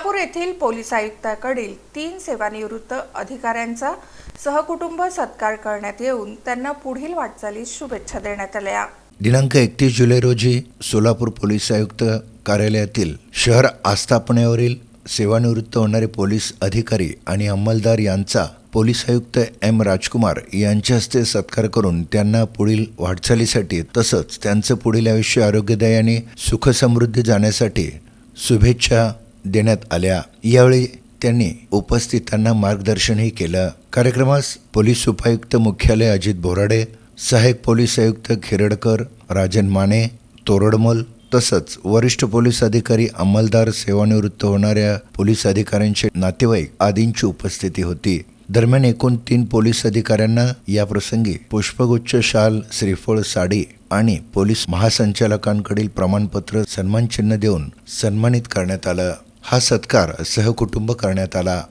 सोलापूर येथील पोलीस आयुक्ताकडील तीन सेवानिवृत्त अधिकाऱ्यांचा सहकुटुंब सत्कार करण्यात येऊन त्यांना पुढील वाटचालीस शुभेच्छा देण्यात आल्या. दिनांक एकतीस जुलै रोजी सोलापूर पोलीस आयुक्त कार्यालयातील शहर आस्थापनेवरील सेवानिवृत्त होणारे पोलीस अधिकारी आणि अंमलदार यांचा पोलीस आयुक्त एम राजकुमार यांच्या हस्ते सत्कार करून त्यांना पुढील वाटचालीसाठी तसंच त्यांचं पुढील आयुष्य आरोग्यदायी आणि सुखसमृद्धी जाण्यासाठी शुभेच्छा देण्यात आल्या. यावेळी त्यांनी उपस्थितांना मार्गदर्शनही केलं. कार्यक्रमास पोलीस उपायुक्त मुख्यालय अजित बोराडे सहाय्यक पोलीस आयुक्त खिरडकर राजन माने तोरडमल तसंच वरिष्ठ पोलीस अधिकारी अंमलदार सेवानिवृत्त होणाऱ्या पोलीस अधिकाऱ्यांचे नातेवाईक आदींची उपस्थिती होती. दरम्यान एकूण तीन पोलीस अधिकाऱ्यांना या प्रसंगी पुष्पगुच्छ शाल श्रीफळ साडी आणि पोलीस महासंचालकांकडील प्रमाणपत्र सन्मानचिन्ह देऊन सन्मानित करण्यात आलं. हा सत्कार सहकुटुंब करण्यात आला.